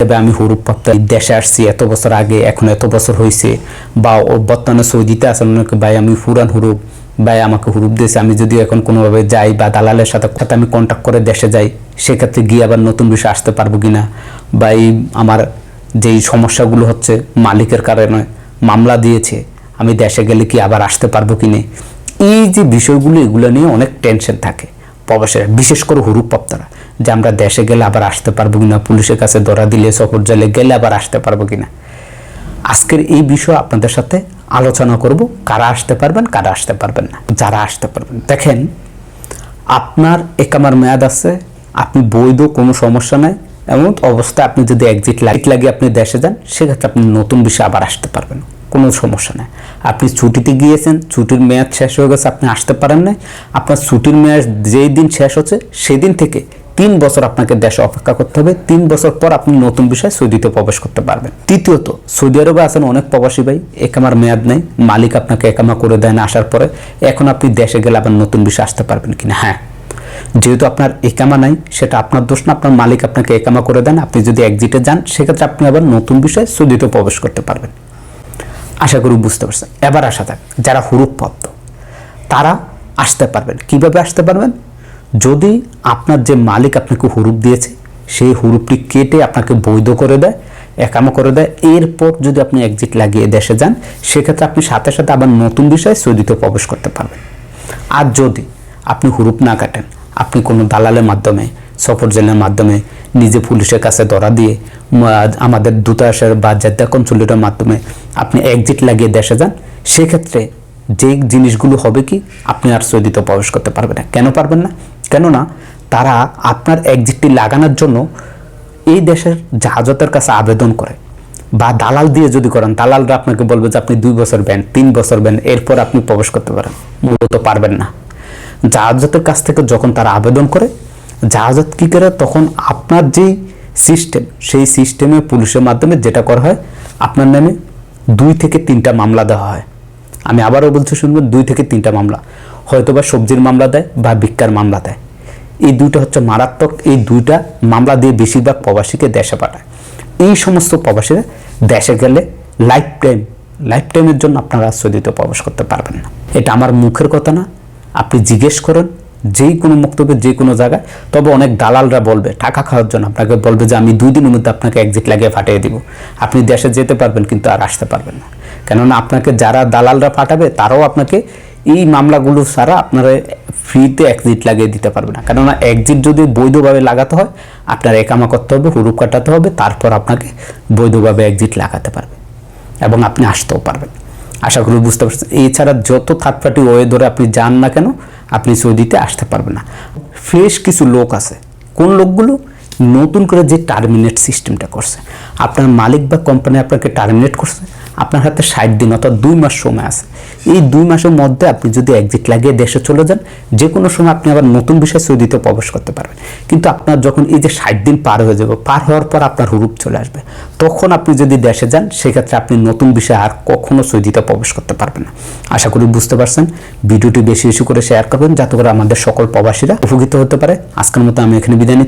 তবে আমি হুরুপ প্রাপ্ত দেশে আসছি। এত বছর আগে, এখন এত বছর হয়েছে বা বর্তমানে সৌদিতে অনেকে ভাই, আমি পুরান হুরুপ। ভাই, আমাকে হুরুপ দিয়েছে। আমি যদি এখন কোনোভাবে যাই বা দালালের সাথে সাথে আমি কন্ট্যাক্ট করে দেশে যাই, সেক্ষেত্রে গিয়ে আবার নতুন বিষয় আসতে পারব কিনা? বা এই আমার যেই সমস্যাগুলো হচ্ছে, মালিকের কারণে মামলা দিয়েছে, আমি দেশে গেলে কি আবার আসতে পারব কি না এই যে বিষয়গুলো, এগুলো নিয়ে অনেক টেনশন থাকে। প্রবাসের, বিশেষ করে হুরুপ প্রাপ্তরা যে আমরা দেশে গেলে আবার আসতে পারব কিনা, পুলিশের কাছে ধরা দিলে সফর জেলে গেলে আবার আসতে পারব কিনা। আজকের এই বিষয় আপনাদের সাথে আলোচনা করব, কারা আসতে পারবেন, কারা আসতে পারবেন না, যারা আসতে পারবেন। দেখেন, আপনার একামার মেয়াদ আছে, আপনি বৈধ কোনো সমস্যা নাই, এমন অবস্থায় আপনি যদি এক্সিট লাইট লাগিয়ে আপনি দেশে যান, সেক্ষেত্রে আপনি নতুন বিষয় আবার আসতে পারবেন। কোনো সমস্যা নেই। আপনি ছুটিতে গিয়েছেন, ছুটির মেয়াদ শেষ হয়ে গেছে, আপনি আসতে পারেন না আপনার ছুটির মেয়াদ যেই দিন শেষ হচ্ছে, সেদিন থেকে তিন বছর আপনাকে দেশে অপেক্ষা করতে হবে। তিন বছর পর আপনি নতুন বিষয় সৌদিতে প্রবেশ করতে পারবেন। তৃতীয়ত, সৌদি আরবে আছেন অনেক প্রবাসী ভাই, একামার মেয়াদ নেই, মালিক আপনাকে একামা করে দেয় না আসার পরে। এখন আপনি দেশে গেলে আবার নতুন বিষয়ে আসতে পারবেন কিনা? হ্যাঁ। যেহেতু আপনার একামা নাই, সেটা আপনার দোষ না, আপনার মালিক আপনাকে একামা করে দেন। আপনি যদি এক্সিটে যান, সেক্ষেত্রে আপনি আবার নতুন বিষয়ে সৌদিতে প্রবেশ করতে পারবেন। আশা করি বুঝতে পারছেন। এবার আসা থাক যারা হুরুপ প্রাপ্ত তারা আসতে পারবেন। কীভাবে আসতে পারবেন? যদি আপনার যে মালিক আপনাকে হুরুপ দিয়েছে, সেই হুরুপটি কেটে আপনাকে বৈধ করে দেয়, একামা করে দেয়, এরপর যদি আপনি এক্সিট লাগিয়ে দেশে যান, সেক্ষেত্রে আপনি সাথে সাথে আবার নতুন বিষয়ে সৌদিতে প্রবেশ করতে পারবেন। আর যদি আপনি হুরুপ না কাটেন, আপনি কোনো দালালের মাধ্যমে, সফর জেলের মাধ্যমে নিজে পুলিশের কাছে ধরা দিয়ে আমাদের দূতাবাসের বা জেদ্দা কনসুলেটের মাধ্যমে আপনি এক্সিট লাগিয়ে দেশে যান, সেক্ষেত্রে যে জিনিসগুলো হবে কি, আপনি আর সৌদিতে প্রবেশ করতে পারবেন না। কেন পারবেন না? কেননা তারা আপনার এক্সিটটি লাগানোর জন্য এই দেশের জাহাজতের কাছে আবেদন করে। বা দালাল দিয়ে যদি করেন, দালালরা আপনাকে বলবে যে আপনি দুই বছর ব্যান, তিন বছর ব্যান, এরপর আপনি প্রবেশ করতে পারেন। মূলত পারবেন না। জাহাজতের কাছ থেকে যখন তারা আবেদন করে জাহাজত কী করে? তখন আপনার যেই সিস্টেম সেই সিস্টেমে পুলিশের মাধ্যমে যেটা করা হয়, আপনার নামে দুই থেকে তিনটা মামলা দেওয়া হয়। আমি আবারও বলছি, শুনবেন, দুই থেকে তিনটা মামলা। হয়তো বা সবজির মামলা দেয় বা ভিক্ষার মামলা দেয়। এই দুইটা হচ্ছে মারাত্মক, এই দুইটা মামলা দিয়ে বেশিরভাগ প্রবাসীকে দেশে পাঠায়। এই সমস্ত প্রবাসীরা দেশে গেলে লাইফ টাইম লাইফ টাইমের জন্য আপনারা সৌদিতে প্রবেশ করতে পারবেন না। এটা আমার মুখের কথা না। আপনি জিজ্ঞেস করেন যেই কোনো বক্তব্যে যে কোনো জায়গায়, তবে অনেক দালালরা বলবে, টাকা খাওয়ার জন্য আপনাকে বলবে যে আমি দুই দিনের মধ্যে আপনাকে এক্সিট লাগিয়ে পাঠিয়ে দিব। আপনি দেশে যেতে পারবেন কিন্তু আর আসতে পারবেন না। কেননা আপনাকে যারা দালালরা পাঠাবে, তারাও আপনাকে এই মামলাগুলো ছাড়া আপনারা ফ্রিতে এক্সিট লাগিয়ে দিতে পারবে না। কেননা এক্সিট যদি বৈধভাবে লাগাতে হয়, আপনার একামা করতে হবে, হুরুপ কাটাতে হবে, তারপর আপনাকে বৈধভাবে এক্সিট লাগাতে পারবে এবং আপনি আসতেও পারবেন আশা করি বুঝতে পারছেন। এছাড়া যত থার্ড পার্টি ওয়ে ধরে আপনি যান না কেন, আপনি সৌদিতে আসতে পারবেন না। ফ্রেশ কিছু লোক আছে। কোন লোকগুলো? নতুন করে যে টার্মিনেট সিস্টেমটা করছে, আপনার মালিক বা কোম্পানি আপনাকে টার্মিনেট করছে, আপনার হাতে ষাট দিন অর্থাৎ দুই মাস সময় আছে। এই দুই মাসের মধ্যে আপনি যদি এক্সিট লাগিয়ে দেশে চলে যান যে কোনো সময় আপনি আবার নতুন বিষয় সৌদিতে প্রবেশ করতে পারবেন। কিন্তু আপনার যখন এই যে ষাট দিন পার হয়ে যাবে, পার হওয়ার পর আপনার হুরুপ চলে আসবে। তখন আপনি যদি দেশে যান, সেক্ষেত্রে আপনি নতুন বিষয়ে আর কখনো সৌদিতে প্রবেশ করতে পারবেন না। আশা করি বুঝতে পারছেন। ভিডিওটি বেশি বেশি করে শেয়ার করবেন, যাতে করে আমাদের সকল প্রবাসীরা উপকৃত হতে পারে। আজকের মতো আমি এখানে বিদায় নিচ্ছি।